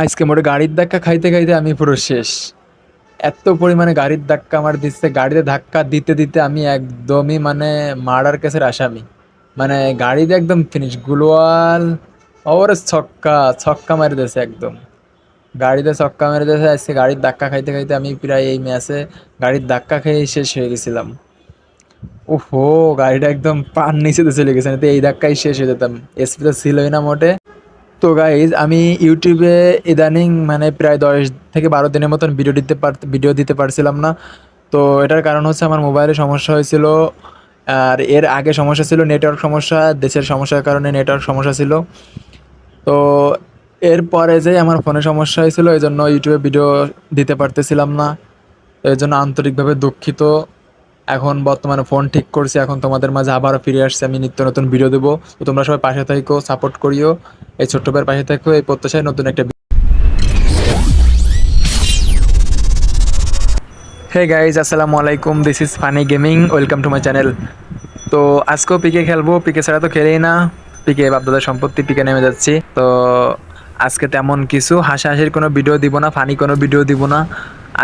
আজকে মোটে গাড়ির ধাক্কা খাইতে খাইতে আমি পুরো শেষ। এত পরিমাণে গাড়ির ধাক্কা আমার দিচ্ছে, গাড়িতে ধাক্কা দিতে দিতে আমি একদমই মানে মার্ডার কেসের আসামি। মানে গাড়িতে একদম ফিনিশ গুলোয়াল ওরে ছক্কা ছক্কা মারি দিয়েছে একদম। গাড়িতে ছক্কা মেরে দিয়েছে, আজকে গাড়ির ধাক্কা খাইতে খাইতে আমি প্রায় এই ম্যাচে গাড়ির ধাক্কা খেয়ে শেষ হয়ে গেছিলাম। ওহো, গাড়িটা একদম পান নিচেতে চলে গেছে না এই ধাক্কায় শেষ হয়ে যেতাম। এসপি তো ছিলই না মোটে। তো গাইজ আমি ইউটিউবে ইদানিং মানে প্রায় দশ থেকে বারো দিনের মতন ভিডিও দিতে পার ভিডিও দিতে পারছিলাম না। তো এটার কারণ হচ্ছে আমার মোবাইলে সমস্যা হয়েছিল। আর এর আগে সমস্যা ছিল নেটওয়ার্ক সমস্যা, দেশের সমস্যার কারণে নেটওয়ার্ক সমস্যা ছিল। তো এরপরে যে আমার ফোনে সমস্যা হয়েছিল এই জন্য ইউটিউবে ভিডিও দিতে পারতেছিলাম না। এর জন্য আন্তরিকভাবে দুঃখিত। এখন বর্তমানে ফোন ঠিক করছি, এখন তোমাদের মাঝে আবারও ফিরে আসছে, আমি নিত্য নতুন ভিডিও দেবো। তো তোমরা সবাই পাশে থাকো সাপোর্ট করিও। এই ছোট্ট ভাইয়ের পাশে থাকো, এই প্রত্যাশায় নতুন একটা হে গাইজ আসসালামু আলাইকুম this is funny gaming welcome to my channel তো আজকেও পিকে খেলব পিকে ছাড়া তো খেলেই না। পিকে বাপদাদার সম্পত্তি পিকে নেমে যাচ্ছি। তো আজকে তেমন কিছু হাসাহাসির কোনো ভিডিও দিব না ফানি কোনো ভিডিও দিব না।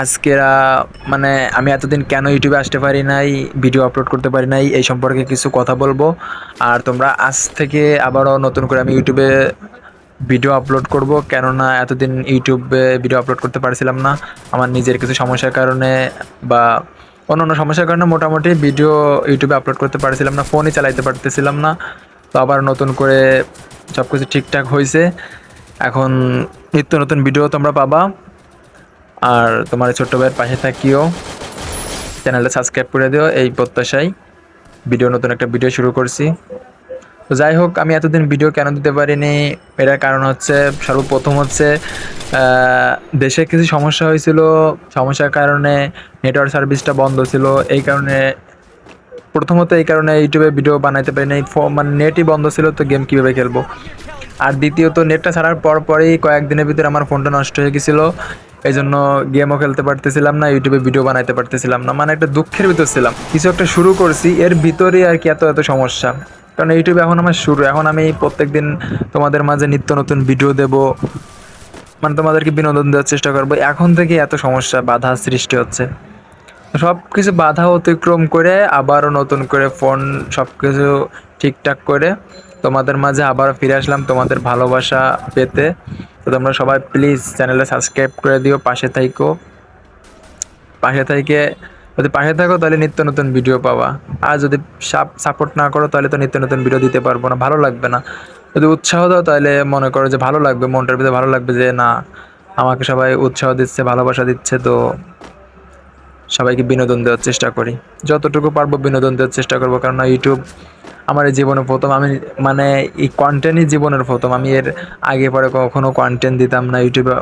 আজকে আহ, মানে আমি এতদিন কেন ইউটিউবে আসতে পারি নাই ভিডিও আপলোড করতে পারি নাই এই সম্পর্কে কিছু কথা বলব। আর তোমরা আজ থেকে আবারও নতুন করে আমি ইউটিউবে ভিডিও আপলোড করব কেননা এতদিন ইউটিউবে ভিডিও আপলোড করতে পারছিলাম না। আমার নিজের কিছু সমস্যার কারণে বা অন্য অন্য সমস্যার কারণে মোটামুটি ভিডিও ইউটিউবে আপলোড করতে পারছিলাম না ফোনই চালাইতে পারতেছিলাম না। তো আবার নতুন করে সব কিছু ঠিকঠাক হয়েছে এখন নিত্য নতুন ভিডিও তোমরা পাবা। আর তোমার ছোট্ট ভাইয়ের পাশে থাকিও। চ্যানেলটা সাবস্ক্রাইব করে দিও, এই প্রত্যাশায় ভিডিও নতুন একটা ভিডিও শুরু করছি। তো যাই হোক, আমি এতদিন ভিডিও কেন দিতে পারিনি? এটার কারণ হচ্ছে, সর্বপ্রথম হচ্ছে দেশে কিছু সমস্যা হয়েছিল। সমস্যার কারণে নেটওয়ার্ক সার্ভিসটা বন্ধ ছিল। এই কারণে, প্রথমত এই কারণে ইউটিউবে ভিডিও বানাইতে পারিনি। মানে নেটই বন্ধ ছিল, তো গেম কীভাবে খেলব? আর দ্বিতীয়ত নেটটা ছাড়ার পর পরই কয়েকদিনের ভিতরে আমার ফোনটা নষ্ট হয়ে গেছিল। এই জন্য গেমও খেলতে পারতেছিলাম না ইউটিউবে ভিডিও বানাইতে পারতেছিলাম না। মানে একটা দুঃখের ভিতর ছিলাম। কিছু একটা শুরু করছি, এর ভিতরে আর কি এত এত সমস্যা। কারণ ইউটিউবে এখন আমার শুরু। এখন আমি প্রত্যেকদিন তোমাদের মাঝে নিত্য নতুন ভিডিও দেব। মানে তোমাদেরকে বিনোদন দেওয়ার চেষ্টা করব। এখন থেকে এত সমস্যা, বাধা সৃষ্টি হচ্ছে। সব কিছু বাধা অতিক্রম করে আবারও নতুন করে ফোন সব কিছু ঠিকঠাক করে তোমাদের মাঝে আবার ফিরে আসলাম তোমাদের ভালোবাসা পেতে। তো তোমরা সবাই প্লিজ চ্যানেলটা সাবস্ক্রাইব করে দিও, পাশে থাইকো। পাশে থেকে যদি পাশে থাকো তাহলে নিত্য নতুন ভিডিও পাবা। আর যদি সাপোর্ট না করো তাহলে তো নিত্য নতুন ভিডিও দিতে পারব না, ভালো লাগবে না। যদি উৎসাহ দাও তাহলে মনে করো যে ভালো লাগবে, মনটার ভিতরে ভালো লাগবে যে না, আমাকে সবাই উৎসাহ দিচ্ছে, ভালোবাসা দিচ্ছে, তো সবাইকে বিনোদন দেওয়ার চেষ্টা করি। যতটুকু পারব বিনোদন দেওয়ার চেষ্টা করব কারণ ইউটিউব আমার জীবনে প্রথম, আমি মানে এই কন্টেন্টই জীবনের প্রথম। আমি এর আগে পরে কখনো কন্টেন্ট দিতাম না ইউটিউবে।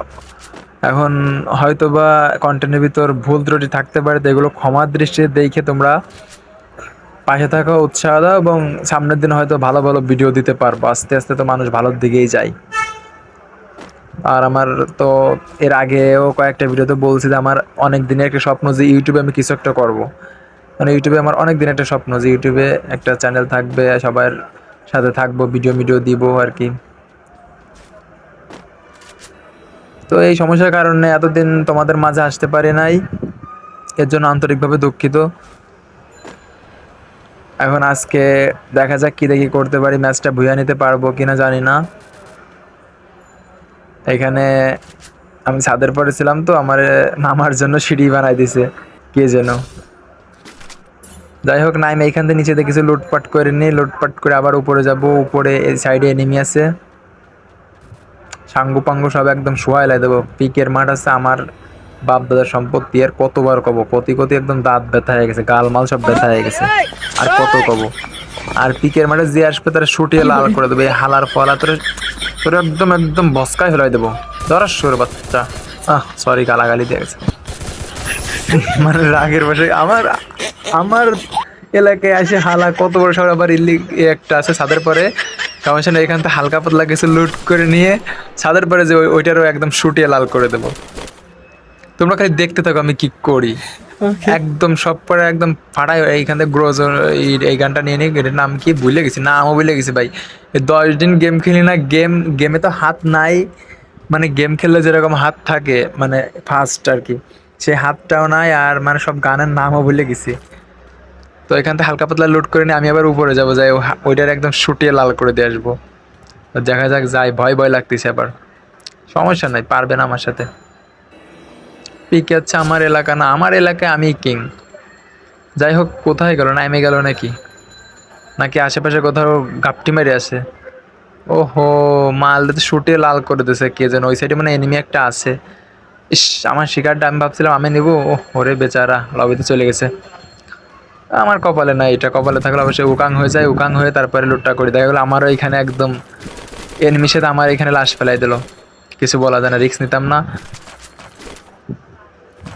এখন হয়তো বা কন্টেন্টের ভিতর ভুল ত্রুটি থাকতে পারে, তো এগুলো ক্ষমার দৃষ্টিতে দেখে তোমরা পাশে থাকা, উৎসাহ দাও এবং সামনের দিন হয়তো ভালো ভালো ভিডিও দিতে পারব। আস্তে আস্তে তো মানুষ ভালোর দিকেই যায়। আর আমার তো এর আগেও কয়েকটা ভিডিওতে বলছি যে, আমার অনেক দিনের একটা স্বপ্ন যে, ইউটিউবে আমি কিছু একটা করব। মানে ইউটিউবে আমার অনেক দিন একটা স্বপ্ন যে ইউটিউবে একটা চ্যানেল থাকবে, সবার সাথে থাকব ভিডিও ভিডিও দিব আর কি। তো এই সমস্যার কারণে এতদিন তোমাদের মাঝে আসতে পারি নাই, এর জন্য আন্তরিকভাবে দুঃখিত। এখন আজকে দেখা যাক কি দেখি করতে পারি, ম্যাচটা ভুয়া নিতে পারব কিনা জানি না। এখানে আমি ছাদের পরে ছিলাম তো, আমার নামার জন্য সিঁড়ি বানাই দিছে, কে যেন। যাই হোক, নাইম, এইখান থেকে নিচে কিছু লুটপাট করে নিই লুটপাট করে আবার উপরে যাব। উপরে এই সাইডে এনিমি আছে। সাঙ্গু পাঙ্গু সব একদম শোয়া লাই দেবো। পিকের মাঠ আছে, আমার বাপ দাদার সম্পত্তি। আর কতবার কব কতি কতি একদম দাঁত ব্যথা হয়ে গেছে গাল মাল সব ব্যথা হয়ে গেছে। আর কত কব? আর পিকের মাঠে যে আসবে, তারা শুটিয়ে লাল করে দেবে। হালার ফলা তোর তোর একদম একদম বসকায় ফেলাই দেবো। ধরার সুর বাচ্চা। আহ সরি গালাগালি দিয়ে গেছে। মানে রাগের বসে আমার আমার এলাকায় আসে হালা কত বড় শহর আবার ইল্লি একটা আছে ছাদের পরে। নেই এখান থেকে হালকা পাতলা কিছু লুট করে নিয়ে ছাদের পরে যে ওই- ওইটারও একদম শুটিয়ে লাল করে দেবো। তোমরা খালি দেখতে থাকো আমি কি করি। একদম সব পরে একদম ফাটাই এইখান থেকে গ্রোজ এই গানটা নিয়ে নিই এটার নাম কি ভুলে গেছি? না নামও ভুলে গেছি ভাই। দশ দিন গেম খেলি না গেম গেমে তো হাত নাই। মানে গেম খেললে যেরকম হাত থাকে মানে ফার্স্ট আর কি। সেই হাতটাও নাই আর মানে সব গানের নামও ভুলে গেছি। তো এখান থেকে হালকা পাতলা লুট করে নিয়ে আমি আবার উপরে যাব, যাই ওইটার একদম শুটিয়ে লাল করে দিয়ে আসব। দেখা যাক, যাই, ভয় ভয় লাগতেছে আবার। সমস্যা নাই, পারবে না আমার সাথে। পিকে হচ্ছে আমার এলাকা না, আমার এলাকায় আমি কিং। যাই হোক, কোথায় গেল না এমে গেল নাকি? নাকি আশেপাশে কোথাও গাপটি মেরে আছে? ওহো মাল তো শুটে লাল করে দিয়েছে, কে যেন, ওই সাইডে মানে এনিমি একটা আছে। ইস, আমার শিকারটা আমি ভাবছিলাম আমি নেব। ওরে বেচারা, লবিতে চলে গেছে। আমার কপালে না এটা কপালে থাকলে অবশ্যই উকাং হয়ে যায়, উকাং হয়ে তারপরে লুটটা করে। দেখা গেলো আমারও এখানে একদম এনিমির সাথে আমার এখানে লাশ ফেলাই দিল। কিছু বলা যায় না রিস্ক নিতাম না।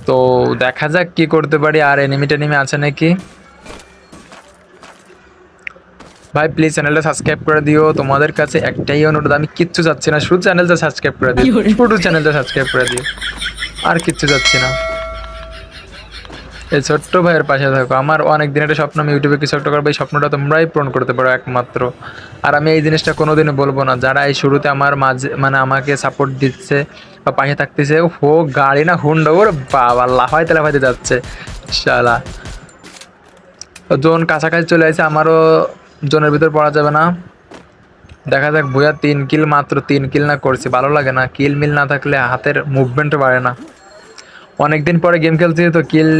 তো দেখা যাক কি করতে পারি, আর এনিমি টেনিমি আছে নাকি? ভাই প্লিজ চ্যানেলটা সাবস্ক্রাইব করে দিও। তোমাদের কাছে একটাই অনুরোধ আমি কিচ্ছু চাচ্ছি না শুধু চ্যানেলটা সাবস্ক্রাইব করে দিও। শুধু চ্যানেলটা সাবস্ক্রাইব করে দিও। আর কিচ্ছু চাচ্ছি না। এই ছোট্ট ভাইয়ের পাশে থাকো। আমার অনেক দিন একটা স্বপ্ন আমি ইউটিউবে কিছু একটা করব এই স্বপ্নটা তোমরাই পূরণ করতে পারো একমাত্র। আর আমি এই জিনিসটা কোনোদিনও বলব না। যারা এই শুরুতে আমার মাঝে মানে আমাকে সাপোর্ট দিচ্ছে বা পাশে থাকতেছে ও গাড়ি না হুন্ডা ওর বাবা লাফাইতে লাফাইতে যাচ্ছে। শালা। জোন কাছাকাছি চলে আসে আমারও জোনের ভিতর পড়া যাবে না। দেখা যাক ভুয়া তিন কিল মাত্র তিন কিল না করছি, ভালো লাগে না। কিল মিল না থাকলে হাতের মুভমেন্টও বাড়ে না। অনেকদিন পরে গেম খেলছি তো কিল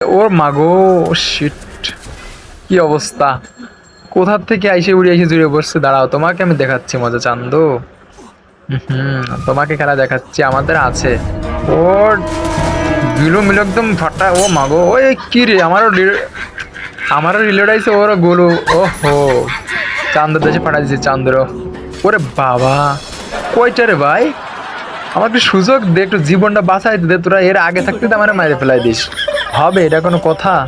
ওর মাগো শিট কি অবস্থা? কোথার থেকে আইসে উড়ে এসে জুড়ে বসছে? দাঁড়াও, তোমাকে আমি দেখাচ্ছি মজা চান্দু। হুম তোমাকে খেলা দেখাচ্ছি, আমাদের আছে। ওর গিলো মিলো একদম ফাটা, ও মাগো, ওই, কি রে, আমারও আমারও রিলেট আইছে ওর গোলু ও হো চান্দর দেশে ফাটা দিছে চান্দর ওরে বাবা কয়টা রে ভাই? আমার একটু সুযোগ দে একটু জীবনটা বাঁচাই দে তোরা এর আগে থাকতে তো আমার মাইরে ফেলাই দিস। হবে এটা কোনো কথা?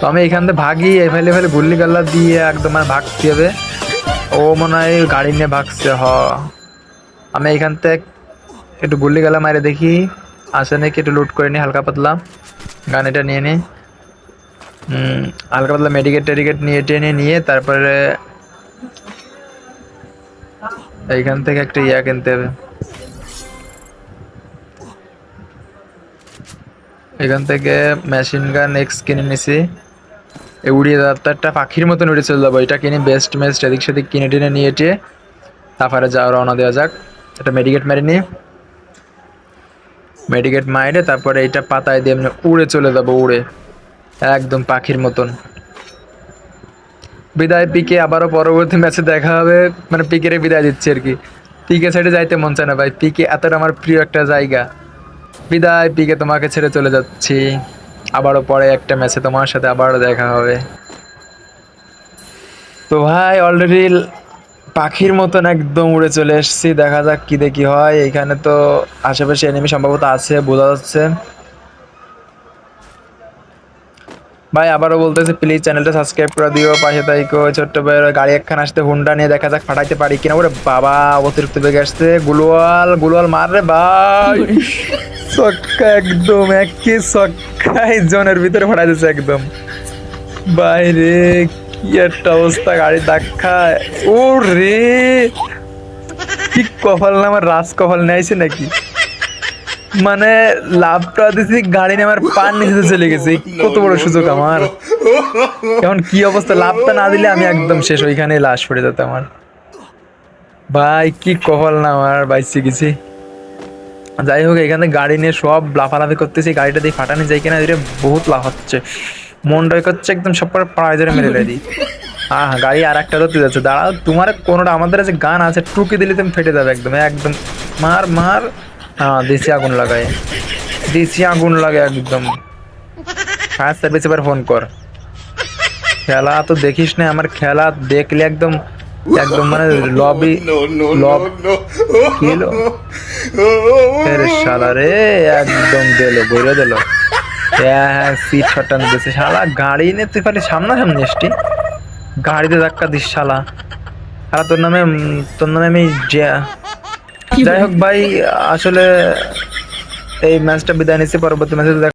তো আমি এখান থেকে ভাগি এফেলে ফেলে গুল্লি গাল্লা দিয়ে একদম আর ভাগতে হবে ও মনে হয় গাড়ি নিয়ে ভাগছে হ। আমি এখান থেকে একটু গুল্লি গালা মারে দেখি। আসে নাকি একটু লুট করে নি হালকা পাতলা। গান এটা নিয়ে নি। হুম, হালকা পাতলা মেডিকেট টেডিকেট নিয়ে, টেনে নিয়ে তারপরে এইখান থেকে একটা ইয়া কিনতে হবে। এখান থেকে মেশিন গান এক্স কিনে নিছি। উড়িয়ে যাত্রাটা পাখির মতন উড়ে চলে যাব। এটা কিনে বেস্ট মেস্ট এদিক সেদিক কিনে টিনে নিয়ে টিয়ে তারপরে যাও রওনা দেওয়া যাক। এটা মেডিকেট মেরে নিয়ে। মেডিকেট মাইরে তারপরে এটা পাতায় দিয়ে এমনি উড়ে চলে যাব, উড়ে। একদম পাখির মতন। বিদায় পিকে, আবারও পরবর্তী ম্যাচে দেখা হবে। মানে পিকের বিদায় দিচ্ছে আর কি। পিকে সাইডে যাইতে মন চায় না ভাই। পিকে এতটা আমার প্রিয় একটা জায়গা। বিদায় পিকে, তোমাকে ছেড়ে চলে যাচ্ছি। আবারও পরে একটা ম্যাচে তোমার সাথে আবারও দেখা হবে। তো ভাই অলরেডি পাখির মতন একদম উড়ে চলে এসেছি। দেখা যাক কি দেখি হয়। এখানে তো আশেপাশে এনিমি সম্ভবত আছে, বোঝা যাচ্ছে। ভাই আবারও বলতেছি প্লিজ চ্যানেলটা সাবস্ক্রাইব করে দিও। পাশে তাইকো ছোট্ট ভাইয়ের গাড়ি একখান আসতে হুন্ডা নিয়ে দেখা যাক ফাটাইতে পারি কিনা। ওরে বাবা, অতিরিক্ত বেগে আসছে। গুলোয়াল গুলোয়াল মার রে ভাই। সক্কা একদম, একে সক্কাই জনের ভিতরে ফাটাই একদম। বাইরে কি একটা অবস্থা গাড়ি ধাক্কা। ও রে কি কপাল না, আমার রাজ কপাল নেইছে নাকি? মানে লাভটা দিছি, গাড়ি নিয়ে আমার পান নিচে চলে গেছে। কত বড় সুযোগ আমার। এখন কি অবস্থা? লাভটা না দিলে আমি একদম শেষ ওইখানে লাশ পড়ে যেত আমার। ভাই, কি কপাল না আমার বাইসে গেছি যাই হোক, এখানে গাড়ি নিয়ে সব লাফালাফি করতেছি, গাড়িটা দিয়ে ফাটানো যায় কিনা এটা বহুত লাভ হচ্ছে মনটাই করছে, একদম সব করে পাড়ায় ধরে মেরে দিই। হ্যাঁ হ্যাঁ গাড়ি আর একটা ধরতে যাচ্ছে। দাঁড়াও, তোমার কোনোটা আমাদের কাছে গান আছে, টুকে দিলে তুমি ফেটে যাবে একদম একদম। মার মার। হ্যাঁ দেশি আগুন লাগায়। দেশি আগুন লাগে একদম। ফায়ার সার্ভিস এবার ফোন কর। খেলা তো দেখিস না আমার খেলা দেখলে একদম একদম মানে লবি লব কি হলো এর শালা রে একদম দিল বইরে দিল। হ্যাঁ সিট ফাটানো দিয়েছে শালা গাড়ি নিয়ে তুই খালি সামনাসামনি এসটি গাড়িতে ধাক্কা দিস শালা। শালা তোর নামে তোর নামে আমি যাই হোক ভাই আসলে এই ম্যাচটা বিদায় নিচ্ছি পরবর্তী ম্যাচে